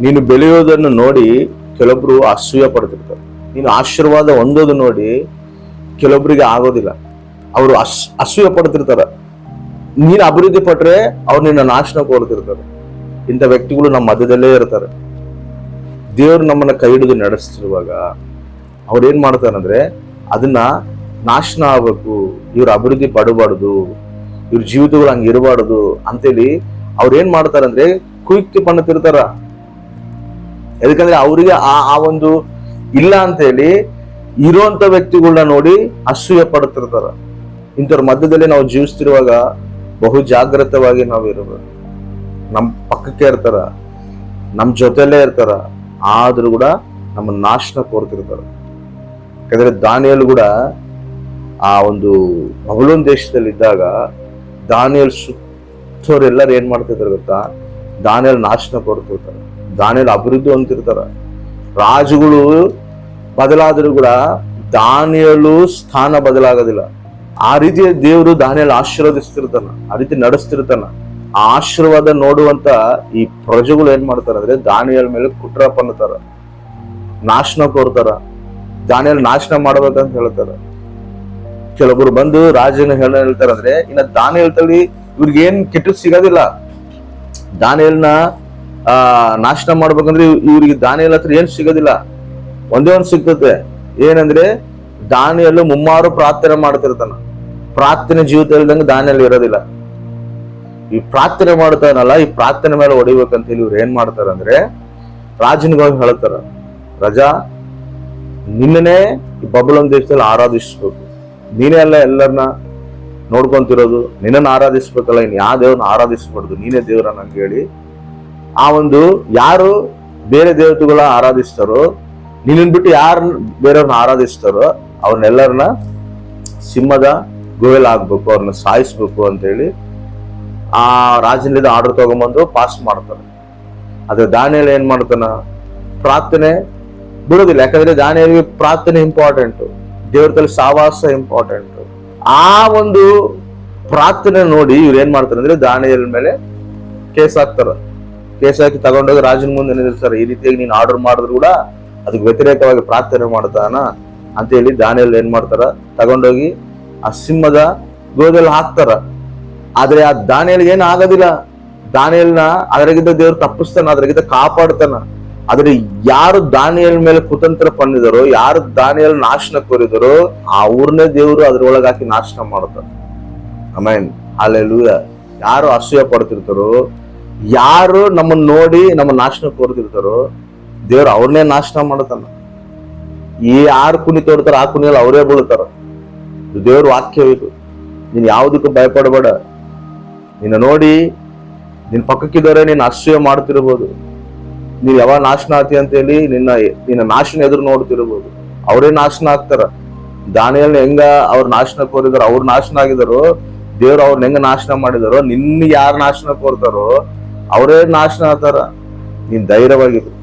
ನೀನು ಬೆಳೆಯೋದನ್ನು ನೋಡಿ ಕೆಲವೊಬ್ರು ಅಸೂಯ ಪಡ್ತಿರ್ತಾರೆ. ನೀನು ಆಶೀರ್ವಾದ ಹೊಂದೋದು ನೋಡಿ ಕೆಲವೊಬ್ರಿಗೆ ಆಗೋದಿಲ್ಲ. ಅವರು ಅಸ್, ಅಸೂಯ ಪಡ್ತಿರ್ತಾರೆ. ನೀನು ಅಭಿವೃದ್ಧಿ ಪಟ್ರೆ ಅವ್ರು ನಿನ್ನ ನಾಶನ ಕೋರ್ತಿರ್ತಾರೆ ಇಂಥ ವ್ಯಕ್ತಿಗಳು ನಮ್ಮ ಮಧ್ಯದಲ್ಲೇ ಇರ್ತಾರೆ. ದೇವರು ನಮ್ಮನ್ನ ಕೈ ಹಿಡಿದು ನಡೆಸ್ತಿರುವಾಗ ಅವ್ರು ಏನ್ ಮಾಡ್ತಾರಂದ್ರೆ ಅದನ್ನ ನಾಶನ ಆಗ್ಬೇಕು, ಇವ್ರ ಅಭಿವೃದ್ಧಿ ಪಡಬಾರ್ದು, ಇವ್ರ ಜೀವಿತಗಳು ಹಂಗೆ ಇರಬಾರ್ದು ಅಂತೇಳಿ ಅವ್ರು ಏನ್ ಮಾಡ್ತಾರಂದ್ರೆ ಕುಯುಕ್ತಿ ಪಣ್ಣತಿರ್ತಾರ ಯಾಕಂದ್ರೆ ಅವರಿಗೆ ಆ ಆ ಒಂದು ಇಲ್ಲ ಅಂತ ಹೇಳಿ ಇರುವಂತ ವ್ಯಕ್ತಿಗಳನ್ನ ನೋಡಿ ಅಸೂಯೆ ಪಡ್ತಿರ್ತಾರ ಇಂಥವ್ರ ಮಧ್ಯದಲ್ಲಿ ನಾವು ಜೀವಿಸ್ತಿರುವಾಗ ಬಹು ಜಾಗ್ರತವಾಗಿ ನಾವು ಇರಬೇಕು. ನಮ್ಮ ಪಕ್ಕಕ್ಕೆ ಇರ್ತಾರ ನಮ್ಮ ಜೊತೆಲೇ ಇರ್ತಾರ, ಆದ್ರೂ ಕೂಡ ನಮ್ಮ ನಾಶನ ಕೋರ್ತಿರ್ತಾರ. ಯಾಕಂದ್ರೆ ದಾನಿಯಲ್ ಕೂಡ ಆ ಒಂದು ಬಬಲೋನ್ ದೇಶದಲ್ಲಿ ಇದ್ದಾಗ ದಾನಿಯಲ್ ಸುತ್ತೋರೆಲ್ಲರೂ ಏನ್ ಮಾಡ್ತಿದ್ರು ಗೊತ್ತಾ? ದಾನಿಯಲ್ ನಾಶನ ಕೋರ್ತಿರ್ತಾರೆ. ದಾನಿಯಲ್ ಅಭಿವೃದ್ಧಿ ಹೊಂದಿರ್ತಾರ ರಾಜುಗಳು ಬದಲಾದರೂ ಕೂಡ ದಾನಿಯಲು ಸ್ಥಾನ ಬದಲಾಗೋದಿಲ್ಲ. ಆ ರೀತಿಯ ದೇವರು ದಾನಿಯಲ್ಲಿ ಆಶೀರ್ವದಿಸ್ತಿರ್ತಾನ, ಆ ರೀತಿ ನಡೆಸ್ತಿರ್ತಾನ. ಆಶೀರ್ವಾದ ನೋಡುವಂತ ಈ ಪ್ರಜೆಗಳು ಏನ್ ಮಾಡ್ತಾರ ಅಂದ್ರೆ ದಾನಿಯಲ್ ಮೇಲೆ ಕುಟ್ರ ಪನ್ನತಾರ ನಾಶನ ಕೋರ್ತಾರ. ದಾನಿಯಲ್ ನಾಶನ ಮಾಡ್ಬೇಕಂತ ಹೇಳ್ತಾರ. ಕೆಲವೊಬ್ರು ಬಂದು ರಾಜನ ಹೇಳ ಹೇಳ್ತಾರ ಅಂದ್ರೆ ಇನ್ನ ದಾನಿಯಲ್ ತಳಿ ಇವ್ರಿಗೆ ಏನ್ ಕೆಟ್ಟ ಸಿಗೋದಿಲ್ಲ. ದಾನಿಯಲ್ನ ಆ, ನಾಶನ ಮಾಡ್ಬೇಕಂದ್ರೆ ಇವ್- ಇವ್ರಿಗೆ ದಾನಿಯಲ್ ಹತ್ರ ಏನ್ ಸಿಗೋದಿಲ್ಲ. ಒಂದೇ ಒಂದು ಸಿಗ್ತದೆ. ಏನಂದ್ರೆ, ದಾನಿಯಲ್ಲು ಮುಮ್ಮಾರು ಪ್ರಾರ್ಥನೆ ಮಾಡ್ತಿರ್ತಾನ. ಪ್ರಾರ್ಥನೆ ಜೀವಿತ ಇಲ್ದಂಗೆ ದಾನಿಯಲ್ಲಿ ಇರೋದಿಲ್ಲ. ಈ ಪ್ರಾರ್ಥನೆ ಮಾಡ್ತಾನಲ್ಲ, ಈ ಪ್ರಾರ್ಥನೆ ಮೇಲೆ ಹೊಡಿಬೇಕಂತ ಹೇಳಿ ಇವ್ರು ಏನ್ ಮಾಡ್ತಾರಂದ್ರೆ ರಾಜನಿಗೋಗಿ ಹೇಳ್ತಾರ, ರಜಾ ನಿನ್ನನೇ ಈ ಬಬಲನ್ ದೇಶದಲ್ಲಿ ಆರಾಧಿಸ್ಬೇಕು. ನೀನೇ ಅಲ್ಲ ಎಲ್ಲರನ್ನ ನೋಡ್ಕೊಂತಿರೋದು. ನಿನ್ನನ್ನು ಆರಾಧಿಸ್ಬೇಕಲ್ಲ, ಇನ್ ಯಾವ ದೇವ್ರನ್ನ ಆರಾಧಿಸ್ಬಾರ್ದು, ನೀನೇ ದೇವ್ರ ನಂಗೆ ಹೇಳಿ ಆ ಒಂದು ಯಾರು ಬೇರೆ ದೇವತೆಗಳ ಆರಾಧಿಸ್ತಾರೋ, ನಿನ್ನನ್ ಬಿಟ್ಟು ಯಾರು ಬೇರೆಯವ್ರನ್ನ ಆರಾಧಿಸ್ತಾರೋ, ಅವ್ರನ್ನೆಲ್ಲರನ್ನ ಸಿಂಹದ ಗೋಯಲ್ ಆಗ್ಬೇಕು ಅವ್ರನ್ನ ಸಾಯಿಸ್ಬೇಕು ಅಂತೇಳಿ ಆ ರಾಜನಿಂದ ಆರ್ಡರ್ ತಗೊಂಬಂದು ಪಾಸ್ ಮಾಡ್ತಾರೆ. ಆದ್ರೆ ದಾನಿಯಲ್ಲಿ ಏನ್ ಮಾಡ್ತಾನ? ಪ್ರಾರ್ಥನೆ ಬಿಡೋದಿಲ್ಲ ಯಾಕಂದ್ರೆ ದಾನಿಯಲ್ಲಿಗೆ ಪ್ರಾರ್ಥನೆ ಇಂಪಾರ್ಟೆಂಟ್ ದೇವ್ರ ಸಾವಾಸ ಇಂಪಾರ್ಟೆಂಟ್ ಆ ಒಂದು ಪ್ರಾರ್ಥನೆ ನೋಡಿ ಇವ್ರು ಏನ್ ಮಾಡ್ತಾರೆ ಅಂದ್ರೆ ದಾನಿಯಲ್ ಮೇಲೆ ಕೇಸ್ ಹಾಕ್ತಾರ. ಕೇಸ್ ಹಾಕಿ ತಗೊಂಡೋಗಿ ರಾಜನ ಮುಂದೆ ನಿಲ್ಲಿಸ್ತಾರೆ ಈ ರೀತಿಯಾಗಿ ನೀನು ಆರ್ಡರ್ ಮಾಡಿದ್ರು ಕೂಡ ಅದಕ್ಕೆ ವ್ಯತಿರೇಕವಾಗಿ ಪ್ರಾರ್ಥನೆ ಮಾಡ್ತಾನ ಅಂತ ಹೇಳಿ ದಾನಿಯಲ್ಲಿ ಏನ್ ಮಾಡ್ತಾರ? ತಗೊಂಡೋಗಿ ಆ ಸಿಂಹದ ಗೋದಲ್ಲಿ ಹಾಕ್ತಾರ. ಆದ್ರೆ ಆ ದಾನಿಯಲ್ಲಿ ಏನ್ ಆಗೋದಿಲ್ಲ. ದಾನಿಯಲ್ನ ಅದರಾಗಿದ್ದ ದೇವ್ರು ತಪ್ಪಿಸ್ತಾನ ಅದ್ರಾಗಿದ್ದ ಕಾಪಾಡ್ತಾನ. ಆದ್ರೆ ಯಾರು ದಾನಿಯಲ್ ಮೇಲೆ ಕುತಂತ್ರ ಪಂದಿದರೋ ಯಾರು ದಾನಿಯಲ್ ನಾಶನ ಕೋರಿದರೋ ಊರ್ನೇ ದೇವರು ಅದ್ರೊಳಗೆ ಹಾಕಿ ನಾಶನ ಮಾಡ್ತಾರ ಅಮೇನ್ ಅಲ್ಲೆಲ್ಲೂಯ ಯಾರು ಅಸೂಯ ಪಡ್ತಿರ್ತಾರೋ ಯಾರು ನಮ್ಮನ್ನ ನೋಡಿ ನಮ್ಮ ನಾಶನ ಕೋರ್ತಿರ್ತಾರೋ ದೇವ್ರು ಅವ್ರನ್ನೇ ನಾಶನ ಮಾಡತಾನ ಈ ಯಾರು ಕುನಿ ತೋರ್ತಾರ ಆ ಕುನಿಯಲ್ಲಿ ಅವರೇ ಬೀಳ್ತಾರ. ದೇವ್ರ ವಾಕ್ಯ ಇದು. ನೀನ್ ಯಾವುದಕ್ಕೂ ಭಯಪಡಬೇಡ. ನಿನ್ನ ನೋಡಿ ನಿನ್ ಪಕ್ಕಕ್ಕಿದ್ದವರೇ ನೀನ್ ಅಸೂಯ ಮಾಡ್ತಿರ್ಬೋದು. ನೀನ್ ಯಾವಾಗ ನಾಶನ ಆತಿ ಅಂತ ಹೇಳಿ ನಿನ್ನ ನಿನ್ನ ನಾಶನ ಎದುರು ನೋಡ್ತಿರ್ಬೋದು. ಅವರೇ ನಾಶನ ಆಗ್ತಾರ. ದಾನಿಯಲ್ಲಿ ಹೆಂಗ ಅವ್ರ ನಾಶನ ಕೋರಿದಾರ, ಅವ್ರ ನಾಶನ ಆಗಿದಾರೋ, ದೇವ್ರು ಅವ್ರನ್ನ ಹೆಂಗ ನಾಶನ ಮಾಡಿದಾರೋ, ನಿನ್ನ ಯಾರು ನಾಶನ ಕೋರ್ತಾರೋ ಅವರೇ ನಾಶನ ಆತಾರ. ನೀನ್ ಧೈರ್ಯವಾಗಿರು.